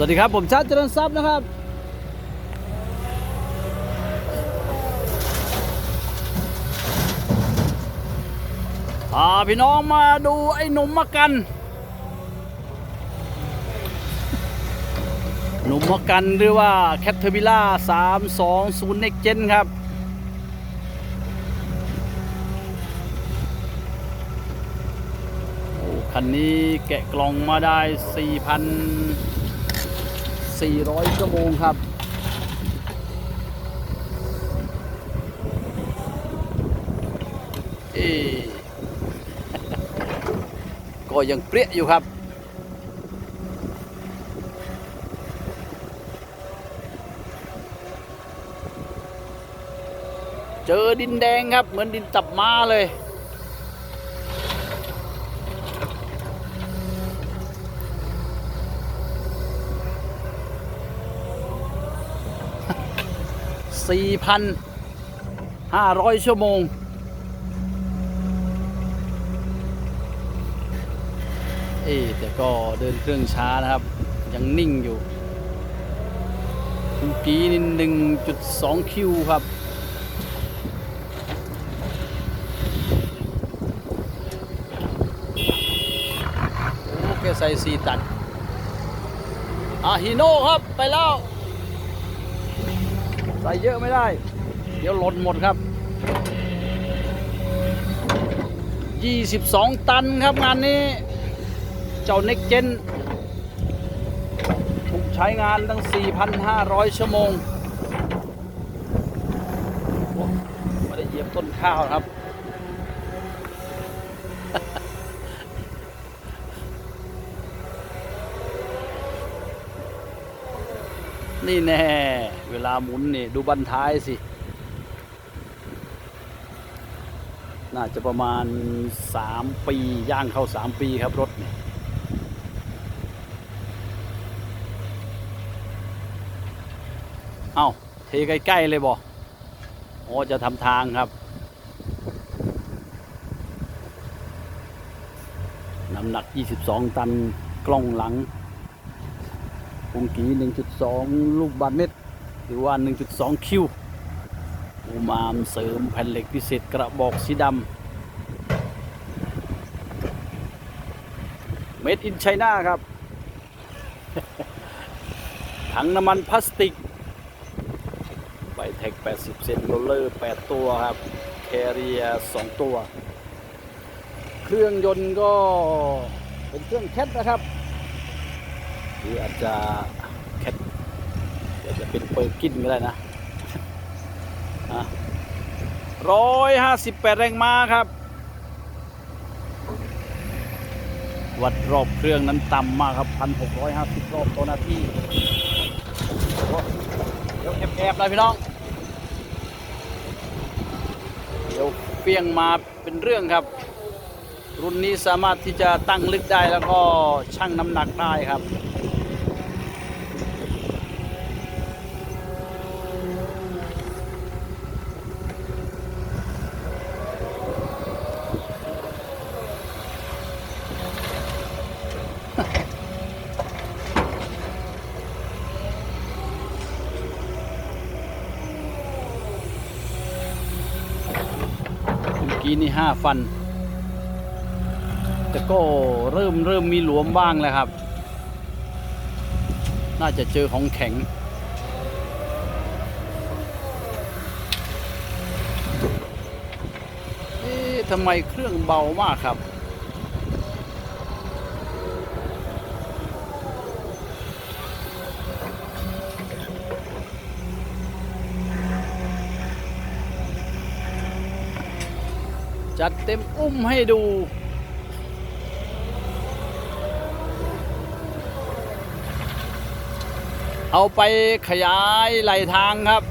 สวัสดีครับ ผมชาติเจริญทรัพย์นะครับ พาพี่น้องมาดูไอ้หนุ่มมะกัน หนุ่มมะกันหรือว่าแคทเทอร์บิล่า320 Next Gen ครับโอ้คันนี้แกะกล่องมาได้ 400 ชั่วโมงครับเอ๊ะก็ยังเปรี้ยอยู่ครับ เจอดินแดงครับ เหมือนดินตับมาเลย 4,500 ชั่วโมง เอ๊แต่ก็เดินเครื่องช้านะครับ ยังนิ่งอยู่เมื่อกี้นี่หนึ่งจุดสองคิวครับ โอ้แกใส่สีตันอะฮีโน่ครับ ไปแล้ว ใส่เยอะไม่ได้ เดี๋ยวหล่นหมดครับ 22 ตันครับงานนี้ เจ้าเน็กเจนถูกใช้งานตั้ง 4,500 ชั่วโมงโอ้ไม่ได้เหยียบต้นข้าวครับ นี่แน่ เวลาหมุนนี่ดูบันท้ายสิ น่าจะประมาณ 3 ปี ย่างเข้า 3 ปีครับรถเนี่ยเอ้าเทใกล้ๆเลยบ่โอ้จะทำทางครับน้ำหนัก 22 ตันกล้องหลังปุงกี1.2 ลูกบาทเมตร หรือว่า 1.2 คิวอูมามเสริมแผ่นเหล็กพิเศษกระบอกสีดำเม็ดอินไชน่าครับ ถังน้ำมันพลาสติกไบเทค80 เซนโรลเลอร์ 8 ตัวครับ แคเรีย2ตัว เครื่องยนต์ก็เป็นเครื่องแคทนะครับ หรืออาจจะ อาจจะเป็นเปิร์กินก็ได้นะร้อยห้าสิบแปดแรงม้าครับ วัดรอบเครื่องนั้นต่ำมากครับพันหกร้อยห้าสิบรอบต่อนาทีเดี๋ยวแอบๆเลยพี่น้อง เดี๋ยวเฟี้ยงมาเป็นเรื่องครับ รุ่นนี้สามารถที่จะตั้งลึกได้แล้วก็ชั่งน้ำหนักได้ครับ กี้นี่ห้าฟัน แต่ก็เริ่มเริ่มมีหลวมบ้างแล้วครับ น่าจะเจอของแข็ง เอ๊ะทำไมเครื่องเบามากครับ จัดเต็มอุ้มให้ดู เอาไปขยายไหลทางครับ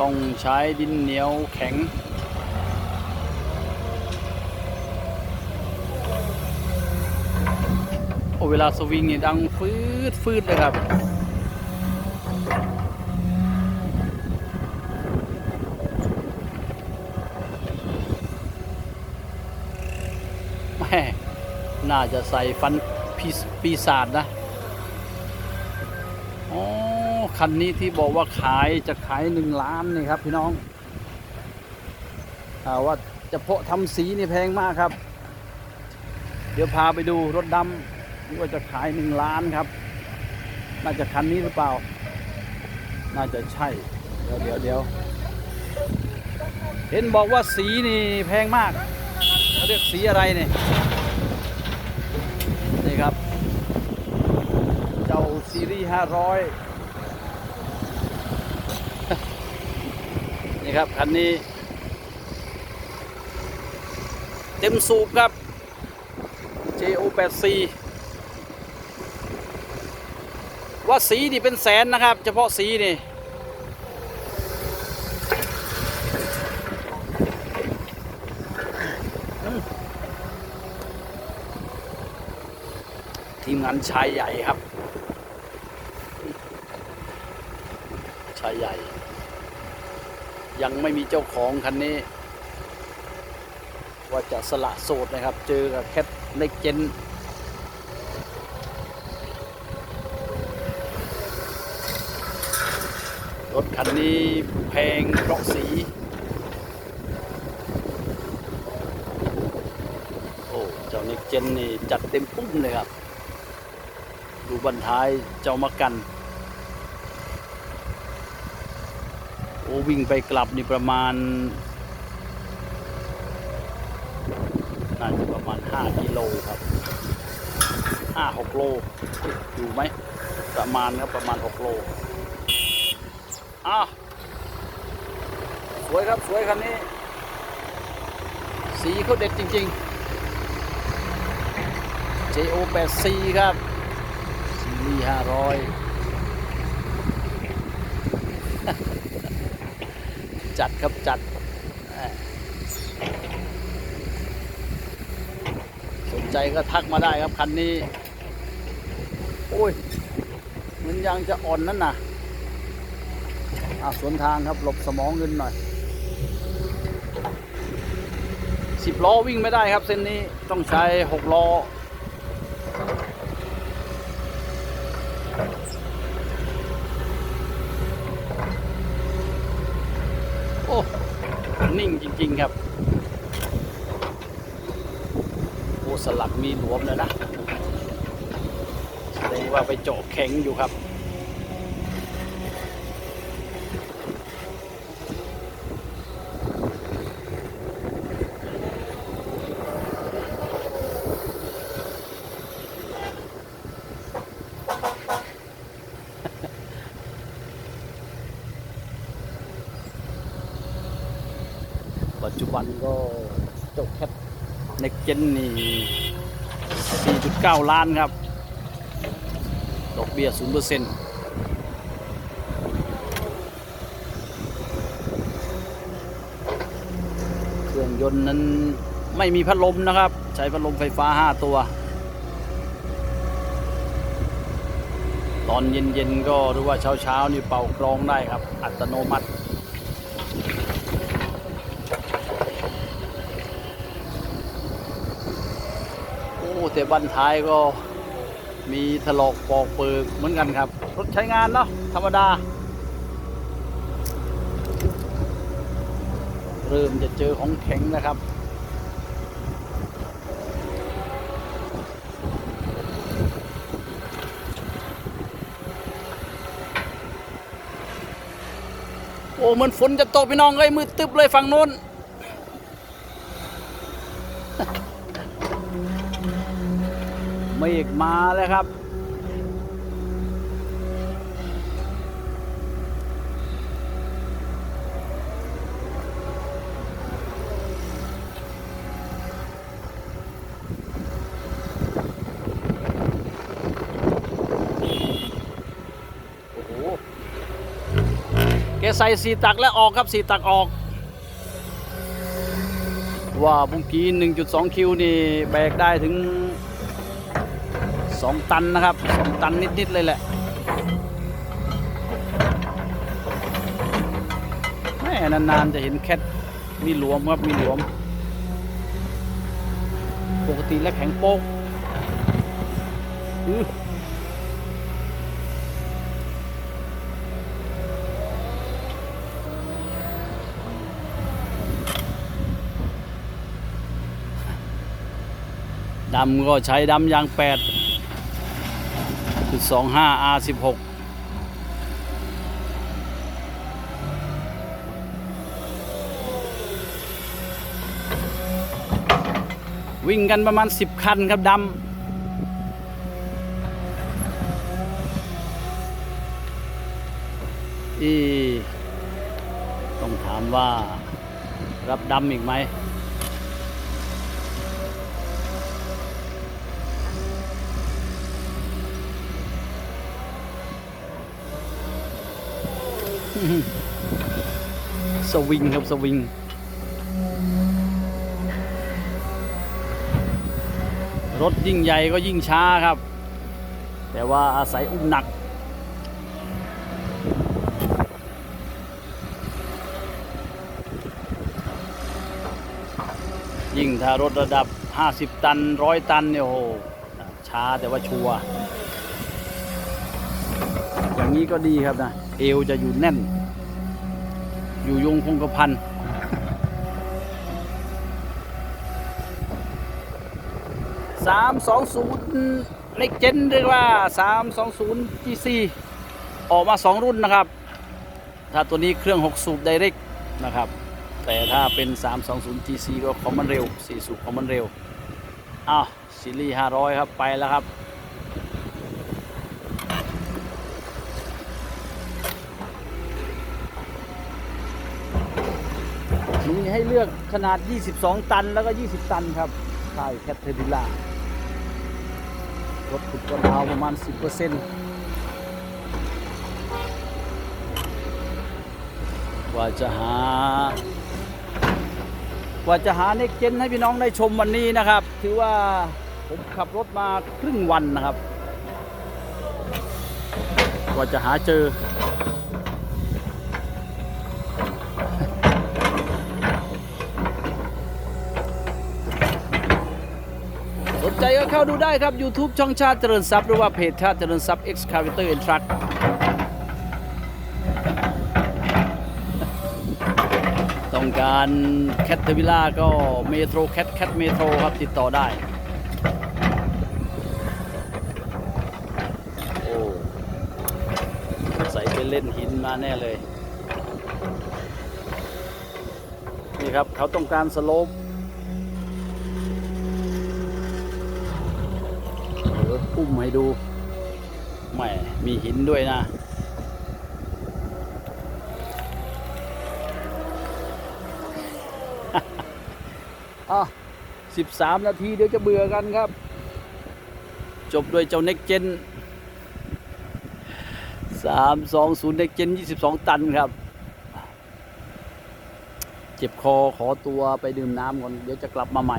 ต้องใช้ดินเหนียวแข็ง โอ้เวลาสวิงนี่ดังฟืดฟืดเลยครับ แม่ น่าจะใส่ฟันปีปีศาจนะอ๋อคันนี้ที่บอกว่าขายจะขายหนึ่งล้านนี่ครับพี่น้องอาว่าจะเพาะทำสีนี่แพงมากครับ เดี๋ยวพาไปดูรถดำที่ว่าจะขายหนึ่งล้านครับ น่าจะคันนี้หรือเปล่า น่าจะใช่ เดี๋ยวเดี๋ยวเดี๋ยวเห็นบอกว่าสีนี่แพงมากเขาเรียกสีอะไรเนี่ยนี่ครับ เจ้า ซีรีส์500นี่ครับ คันนี้ เต็มสูบครับ JO84 ว่าสีนี่เป็นแสนนะครับ เฉพาะสีนี่ทีมงานชายใหญ่ครับ ชายใหญ่ ยังไม่มีเจ้าของคันนี้ ว่าจะสละโสดนะครับ เจอกับแคทเล็กเจนรถคันนี้แพงเพราะสี โอ้ เจ้าเน็กเจนนี่จัดเต็มปุ้มเลยครับ ดูบันท้ายเจ้ามากัน อ้วิ่งไปกลับนี่ประมาณน่าจะประมาณ 5 กิโลครับ 5 6 โลอยู่ไหม ประมาณครับประมาณ 6 โลอะสวยครับสวยคันนี้ สีเขาเด็ดจริง ๆ JO84 ครับซีรีส์500 จัดครับจัดสนใจก็ทักมาได้ครับคันนี้ โอ้ย มันยังจะอ่อนนั่นน่ะอะสวนทางครับหลบสมองเงินหน่อยสิบล้อวิ่งไม่ได้ครับเส้นนี้ต้องใช้หกล้อ อ้นิ่งจริง ๆ ครับโอ้สลักมีหลวมเลยนะแสดงว่าไปเจาะแข็งอยู่ครับ ปัจจุบันก็จ้าแคทเน็กเจนนี่4.9 ล้านครับ ดอกเบี้ย0%เครื่องยนต์นั้นไม่มีพัดลมนะครับ ใช้พัดลมไฟฟ้า 5 ตัว ตอนเย็นๆก็หรือว่าเช้าๆนี่เป่ากรองได้ครับ อัตโนมัติ แต่บันท้ายก็มีถลอกปอกเปิกเหมือนกันครับ รถใช้งานเนาะธรรมดา เริ่มจะเจอของแข็งนะครับโอ้เหมือนฝนจะตกพี่น้องเลยมืดตึ๊บเลยฝั่งโน้น เมฆมาแล้วครับ โอ้โห แกใส่สีตักแล้วออกครับสีตักออกว่าบุ้งกี1.2 คิวนี่แบกได้ถึง 2ตันนะครับ2ตันนิด ๆ เลยแหละแม่นาน ๆ จะเห็นแคทมีหลวมครับ มีหลวม ปกติแล้วแข็งโป๊กดำก็ใช้ดำยางแปด จุดสองห้า R สิบหกวิ่งกันประมาณ 10 คันครับดำอีต้องถามว่ารับดำอีกไหม สวิงครับสวิงรถยิ่งใหญ่ก็ยิ่งช้าครับ แต่ว่าอาศัยอุ้มหนัก ยิ่งถ้ารถระดับ 50 ตัน100ตันเนี่ยโอ้โหช้าแต่ว่าชัวร์อย่างนี้ก็ดีครับนะ เอวจะอยู่แน่น อยู่ยงคงกระพันสามสองศูนย์เล็กเจนเรียกว่าสามสองศูนย์ GC ออกมาสองรุ่นนะครับ ถ้าตัวนี้เครื่อง6สูบไดเรกนะครับ แต่ถ้าเป็น320 GC ก็คอมมันเร็ว4สูบคอมมันเร็วอ้าวซีรีส์500ครับไปแล้วครับ มีให้เลือกขนาด 22 ตันแล้วก็ 20 ตันครับใช่แคทเทอริล่ารถขุดกระดาวประมาณ 10%กว่าจะหากว่าจะหาเน็กเจนให้พี่น้องได้ชมวันนี้นะครับ ถือว่าผมขับรถมาครึ่งวันนะครับ กว่าจะหาเจอ สนใจก็ เข้าดูได้ครับ YouTube ช่องชาติเจริญทรัพย์หรือว่าเพจชาติเจริญทรัพย์ Excavator and Truck ต้องการแคทเทอร์วิล่าก็เมโทรแคทแคทเมโทรครับติดต่อได้โอ้ใส่ไปเล่นหินมาแน่เลย นี่ครับเขาต้องการสโลป เดี๋ยว อุ้มให้ดูแหมมีหินด้วยนะ อะ13นาทีเดี๋ยวจะเบื่อกันครับ จบด้วยเจ้าเน็กเจน320เน็กเจน22ตันครับ เจ็บคอขอตัวไปดื่มน้ำก่อน เดี๋ยวจะกลับมาใหม่